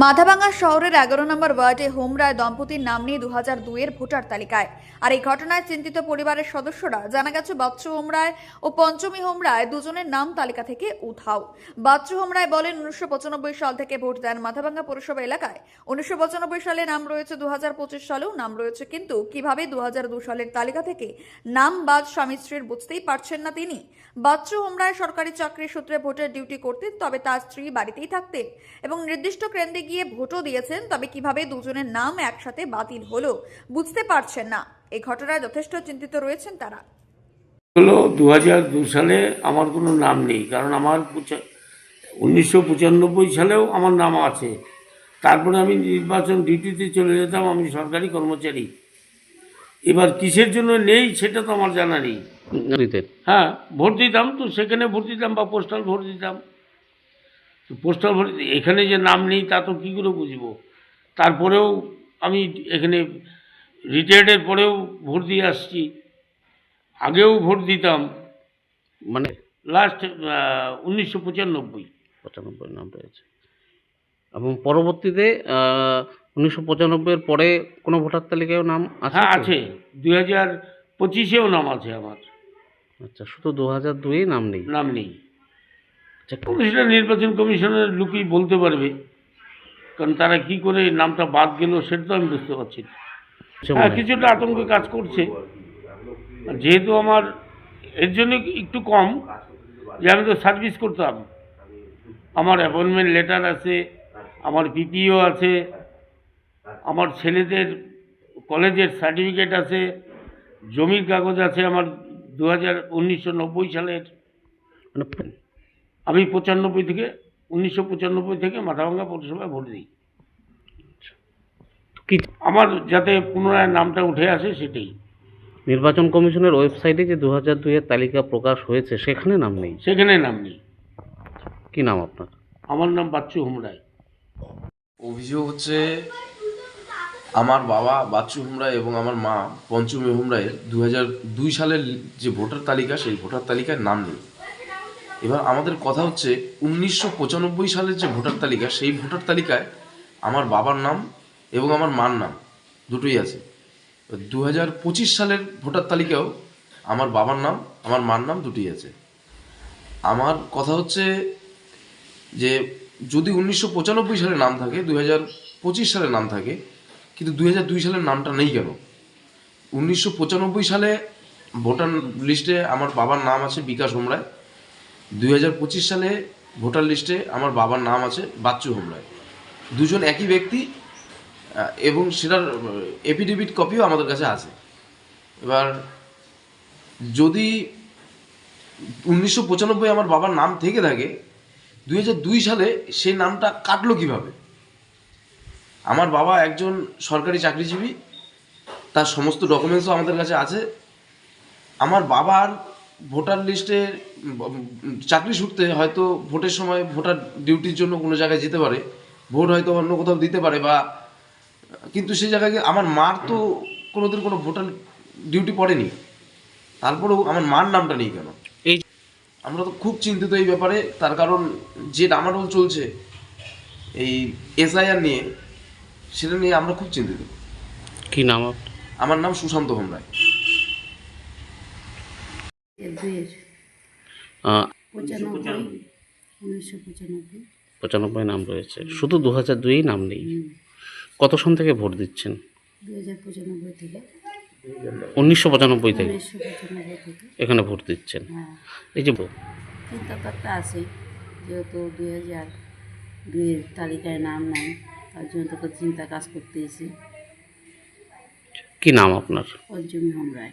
মাথাভাঙ্গা শহরের এগারো নম্বর ওয়ার্ডে হোমরায় দম্পতির নাম নিয়ে দু হাজার দুইয়ের ভোটার তালিকায়। আর এই ঘটনায় চিন্তিত পরিবারের সদস্যরা জানা গেছে, বাচ্চু হোমরায় ও পঞ্চমী হোমরায় দুজনের নাম তালিকা থেকে উধাও। বাচ্চু হোমরায় বলেন, উনিশশো পঁচানব্বই সাল থেকে ভোট দেন মাথাভাঙ্গা পৌরসভা এলাকায়। উনিশশো পঁচানব্বই সালে নাম রয়েছে দু হাজার পঁচিশ সালেও নাম রয়েছে, কিন্তু কীভাবে দু সালের তালিকা থেকে নাম বাদ স্বামী স্ত্রীর বুঝতেই পারছেন না তিনি। বাচ্চু হোমরায় সরকারি চাকরি সূত্রে ভোটের ডিউটি করতেন, তবে তার স্ত্রী বাড়িতেই থাকতেন এবং নির্দিষ্ট কেন্দ্রে গিয়ে ভোটও দিয়েছেন তবে কীভাবে দুজনের নাম একসাথে বাতিল হলো বুঝতে পারছেন না। এই ঘটনায় যথেষ্ট চিন্তিত রয়েছেন তারা। হলো দু হাজার দু সালে আমার কোনো নাম নেই কারণ আমার উনিশশো পঁচানব্বই সালেও আমার নাম আছে। তারপরে আমি নির্বাচন ডিউটিতে চলে যেতাম আমি সরকারি কর্মচারী। এবার কিসের জন্য নেই সেটা তো আমার জানা নেই। হ্যাঁ ভোট দিতাম তো সেখানে ভোট দিতাম বা পোস্টাল ভোট দিতাম। পোস্টাল ভোট এখানে যে নাম নেই তা তো কী করে বুঝব? তারপরেও আমি এখানে রিটায়ার্ডের পরেও ভোট দিয়ে আসছি। আগেও ভোট দিতাম মানে লাস্ট উনিশশো পঁচানব্বই। পঁচানব্বই নাম রয়েছে এবং পরবর্তীতে উনিশশো পঁচানব্বইয়ের পরে কোনো ভোটার তালিকায় নাম আছে হ্যাঁ আছে। দুই হাজার পঁচিশেও নাম আছে আমার। আচ্ছা শুধু দু হাজার দুই নাম নেই? নাম নেই। সেটা নির্বাচন কমিশনের লোকই বলতে পারবে। কারণ তারা কি করে নামটা বাদ গেল সেটা তো আমি বুঝতে পারছি না। কিছু হ্যাঁ কিছুটা আতঙ্ক কাজ করছে। যেহেতু আমার এর জন্য একটু কম যে আমি তো সার্ভিস করতাম। আমার অ্যাপয়েন্টমেন্ট লেটার আছে আমার পিপিও আছে আমার ছেলেদের কলেজের সার্টিফিকেট আছে জমির কাগজ আছে আমার দু হাজার উনিশশো নব্বই সালের। মানে আমি পঁচানব্বই থেকে উনিশশো পঁচানব্বই থেকে মাথাভাঙ্গা পৌরসভায় ভোট দিই। কি? আমার যাতে পুনরায় নামটা উঠে আসে সেটাই। নির্বাচন কমিশনের ওয়েবসাইটে যে দু হাজার দুইয়ের তালিকা প্রকাশ হয়েছে সেখানে নাম নেই? সেখানে নাম নেই। কি নাম আপনার? আমার নাম বাচ্চু হুমরায় অভিযোগ হচ্ছে আমার বাবা বাচ্চু হুমরা এবং আমার মা পঞ্চমী হুমরায়ের দু হাজার দুই সালের যে ভোটার তালিকা সেই ভোটার তালিকায় নাম নেই। এবার আমাদের কথা হচ্ছে উনিশশো পঁচানব্বই সালের যে ভোটার তালিকা, সেই ভোটার তালিকায় আমার বাবার নাম এবং আমার মার নাম দুটোই আছে। দু হাজার পঁচিশ সালের ভোটার তালিকাও আমার বাবার নাম, আমার মার নাম দুটোই আছে। আমার কথা হচ্ছে যে যদি উনিশশো পঁচানব্বই সালে নাম থাকে দু হাজার পঁচিশ সালে নাম থাকে, কিন্তু দু হাজার দুই সালের নামটা নেই কেন? উনিশশো পঁচানব্বই সালে ভোটার লিস্টে আমার বাবার নাম আছে বিকাশ হোমরায় দুই হাজার পঁচিশ সালে ভোটার লিস্টে আমার বাবার নাম আছে, বাচ্চু হোমরায়। দুজন একই ব্যক্তি এবং সেটার এফিডেভিট কপিও আমাদের কাছে আছে। এবার, যদি উনিশশো পঁচানব্বই আমার বাবার নাম থেকে থাকে, দুই হাজার দুই সালে সেই নামটা কাটলো কীভাবে? আমার বাবা একজন সরকারি চাকরিজীবী, তার সমস্ত ডকুমেন্টসও আমাদের কাছে আছে। আমার বাবার ভোটার লিস্টে চাকরি সূত্রে হয়তো ভোটের সময় ভোটার ডিউটির জন্য কোনো জায়গায় যেতে পারে ভোট হয়তো অন্য কোথাও দিতে পারে বা কিন্তু সেই জায়গায় আমার মার তো কোনোদিন কোনো ভোটার ডিউটি পড়েনি। তারপরেও আমার মার নামটা নেই কেন? এই আমরা তো খুব চিন্তিত এই ব্যাপারে তার কারণ যে ডামাডোল চলছে এই এসআইআর নিয়ে সেটা নিয়ে আমরা খুব চিন্তিত। কি নাম আমার নাম সুশান্ত হোমরায় দুইয়ের পঁচানব্বই উনিশশো পঁচানব্বই। পঁচানব্বই নাম রয়েছে। শুধু দু হাজার দুই নাম নেই। কত সন থেকে ভোট দিচ্ছেন? দুই হাজার পঁচানব্বই থেকে? উনিশশো পঁচানব্বই থেকে। এখানে ভোট দিচ্ছেন। হ্যাঁ। এই যে চিন্তা তো আছে যেহেতু দুই হাজার দুইয়ের তালিকায় নাম নাই তার জন্য তো চিন্তা কাজ করতেছি কি নাম আপনার? পঞ্চমী হোমরায়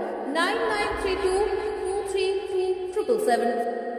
9932